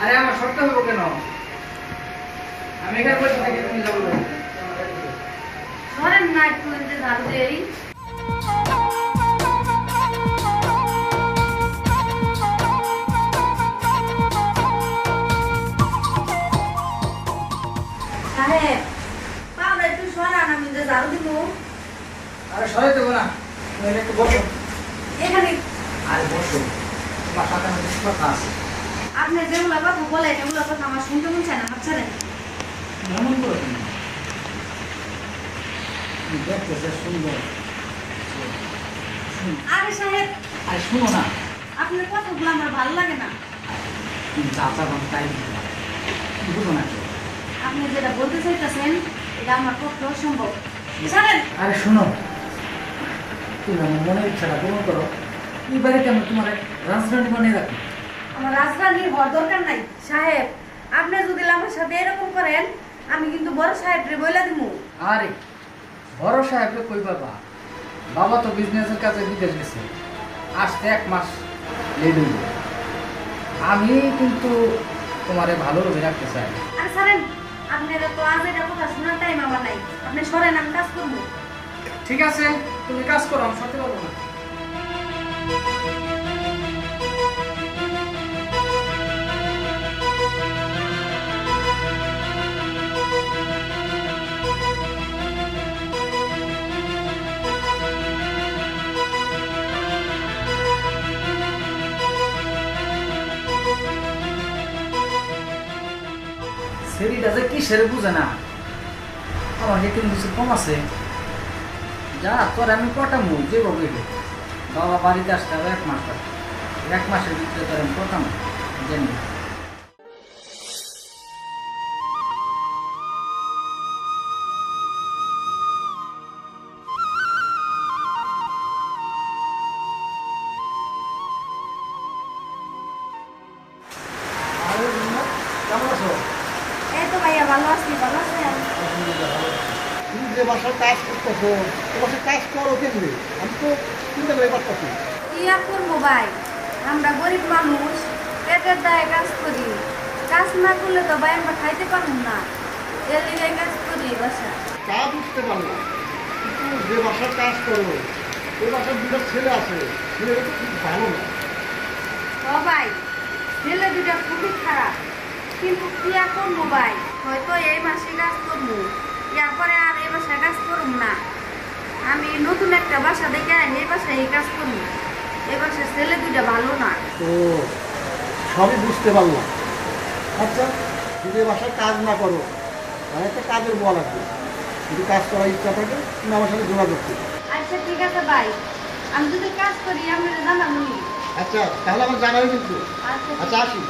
আরে আমার শর্ত হব কেন? আমি এখানে বসে থাকি তুমি যাব না। একটু ঝাড়ু দিব। আরে সরে দেবো না একটু বসো। এখানে আরে বসো। আপনি যেগুলো কথা বলেন এগুলো কথা আমার শুনতে মন চায় না হাত ছাড়েন আরে সাহেব। আরে শুনো না। আপনার কথাগুলো আমার ভালো লাগে না। যা চাও তাই বুঝো না। আপনি যেটা বলতে চাইতেছেন এটা আমার পক্ষে অসম্ভব। আরে শোনো। তুমি আমার মনের ইচ্ছাটা পূরণ করো। বাড়িতে আমি তোমার রাজধানী বানিয়ে রাখি আমার রাজধানীর হওয়ার দরকার নাই। সাহেব আপনি যদি আমার সাথে এরকম করেন আমি কিন্তু বড় সাহেবরে বইলা দিব আরে বড় সাহেবকে কই বাবা? বাবা তো বিজনেসের কাছে বিদেশ গেছে। আসতে এক মাস লেট হইল। আমি কিন্তু তোমারে ভালো রবি রাখতে চাই। আর ছাড়েন আপনার তো আজ এটা কথা শোনার টাইম আমার নাই। আপনি সরেন আমি কাজ করব। ঠিক আছে তুমি কাজ করো আমি সত্যি পারব না। সেরিটা যে কিসের বুঝে না? আমার যে কিন্তু কিছু কম আছে। যা তোর আমি কটা মুখ যে বকে বাবা বাড়িতে আসতে হবে এক মাস এক মাসের ভিতরে তোর আমি কটা মুখ জানি করো কি আমরা গরিব মানুষ, পেটের দায়ে কাজ করি। কাজ না করলে তো ভাই আমরা খাইতে পারব না। কাজ করি বাসা তা বুঝতে পারলাম কিন্তু যে বাসায় কাজ করো ওই বাসার দুটো ছেলে আছে ছেলেটা তো খুব ভালো না ভাই, ছেলে দুটা খুবই খারাপ, কিন্তু কি করব ভাই হয়তো এই মাসে কাজ করব। এরপরে আর এই বাসায় কাজ করব না। আমি নতুন একটা বাসা দেখে এই বাসায় এই কাজ করব। এই বাসার ছেলে দুটা ভালো না। তো সবই বুঝতে পারলাম। আচ্ছা যদি এ বাসায় কাজ না করো তাহলে একটা কাজের বল লাগবে যদি কাজ করার ইচ্ছা থাকে তুমি আমার সাথে যোগাযোগ করো। আচ্ছা ঠিক আছে ভাই। আমি যদি কাজ করি আমি জানাব। আচ্ছা তাহলে আমার জানাই কিন্তু আচ্ছা আচ্ছা আসি।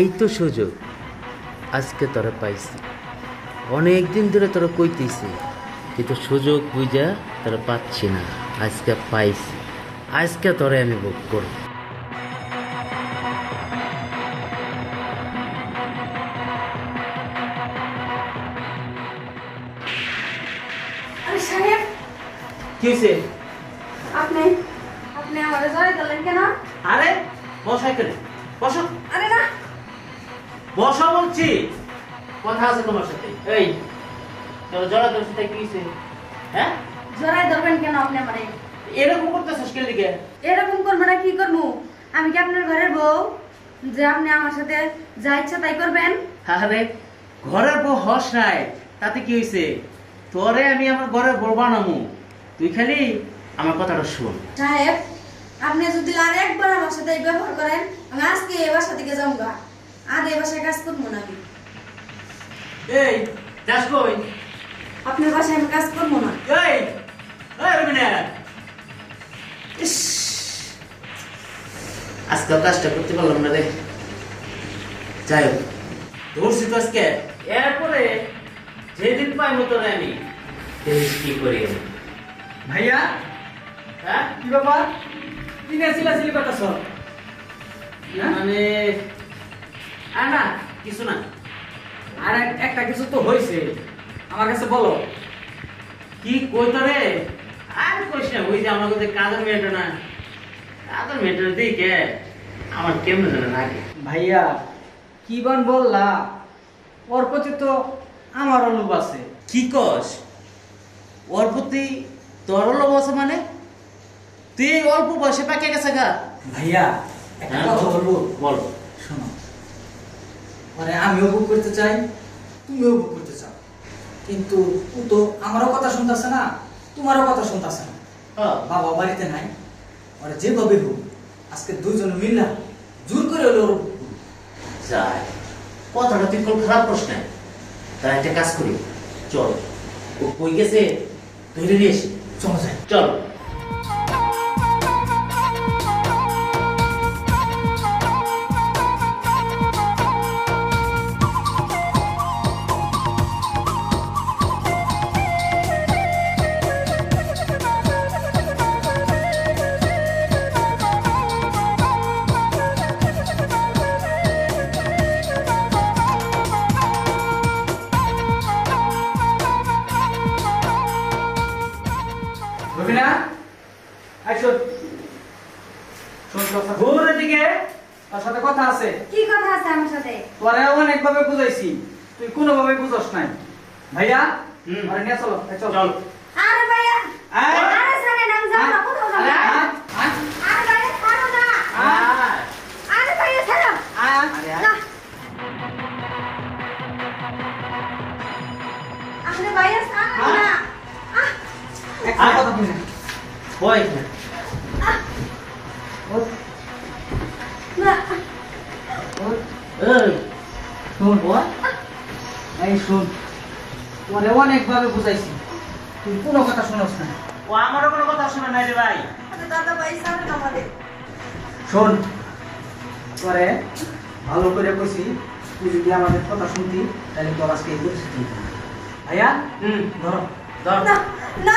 এই তো সুযোগ। আজকে তোরা পাইছি। অনেক দিন ধরে তোরা কইতেছি কিন্তু সুযোগ বুঝা তোরা পাচ্ছি না। আজকে পাইছি। আজকে তোরে আমি বুক করব। আরে কি হয়েছে আপনি আপনি আমার জয় দিলেন কেন? আরে বসা এখানে বসো। আরে না বসো বলছি। কথা আছে তোমার সাথে। এই তোর জড়া তোর সাথে কি হ্যাঁ? জড়াই ধরবেন কেন আপনি আমারে? এরকম করতেছিস কে লিগে এরকম করব না কি করব? আমি কি আপনার ঘরের বউ? যে আপনি আমার সাথে যা ইচ্ছা তাই করবেন? আরে ঘরের বউ হস নাই। তাতে কি হয়েছে? তোরে আমি আমার ঘরের বউ বানামু। তুই খালি আমার কথাটা শোন। সাহেব আপনি যদি আর একবার আমার সাথে ব্যবহার করেন আমি আজকে এই বাসা থেকে যাব আর এই বাসায় কাজ করব না আমি এই যাস কই? আপনার বাসায় আমি কাজ করব না। এই এই রবিনা। ইস। আজকাল কাজটা করতে পারলাম না রে। যাই হোক ধরছি তো আজকে। এরপরে যেদিন পাই মতো রে আমি কি করি ভাইয়া? হ্যাঁ? কি ব্যাপার? কি নিয়ে চিলাচিলি করতেছ মানে আর না কিছু না। আর এক- একটা কিছু তো হয়েছে আমার কাছে বলো কি কইতো রে আর কইস না ওই যে আমার কাছে কাজের মেয়েটা না কাজের মেয়েটার দিকে আমার কেমন যেন লাগে। ভাইয়া কি বান বললা? ওর প্রতি তো আমারও লোভ আছে। কি কস? ওর প্রতি তোর লোভ আছে মানে? তুই অল্প বয়সে পাকে গেছে গা। ভাইয়া একটা হ্যাঁ, কথা বলব? বল। শোনো মানে আমিও বুক করতে চাই তুমিও বুক করতে চাও। কিন্তু ও তো আমারও কথা শুনতেছে না তোমারও কথা শুনতেছে না। হ্যাঁ, বাবা বাড়িতে নাই ওরা যেভাবে হোক আজকে দুইজনে মিললা জোর করে হলো যাই কথাটা তুই খুব খারাপ প্রশ্ন তাই একটা কাজ করি চল। ও কই গেছে? ধরে নিয়ে আসি। চলে যায় চল। ঘুরে দিকে তোর সাথে কথা আছে। কি কথা আছে আমার সাথে? তোরে অনেকভাবে বুঝাইছি তুই কোনোভাবে বুঝস নাই। ভাইয়া হুম। আরে নিয়ে চলো চল। চল। আরে ভাইয়া আরে সামনে নাম যাব না কোথাও যাব না। আরে ভাইয়া ছাড়ো না। আরে ভাইয়া ছাড়ো। না। আরে ভাইয়া ছাড়ো না। আহ, একটা কথা বুঝে বয় শোন এই শোন তোরে অনেকভাবে বুঝাইছি। তুই কোনো কথা শুনস না। ও আমারও কোনো কথা শোনে নাই রে ভাই। দাদা ভাই ছাড়ো আমাদের। শোন তোরে ভালো করে কইছি তুই যদি আমাদের কথা শুনতি তাহলে তোর আজকে এই পরিস্থিতি ভাইয়া হুম। ধরো ধর। না না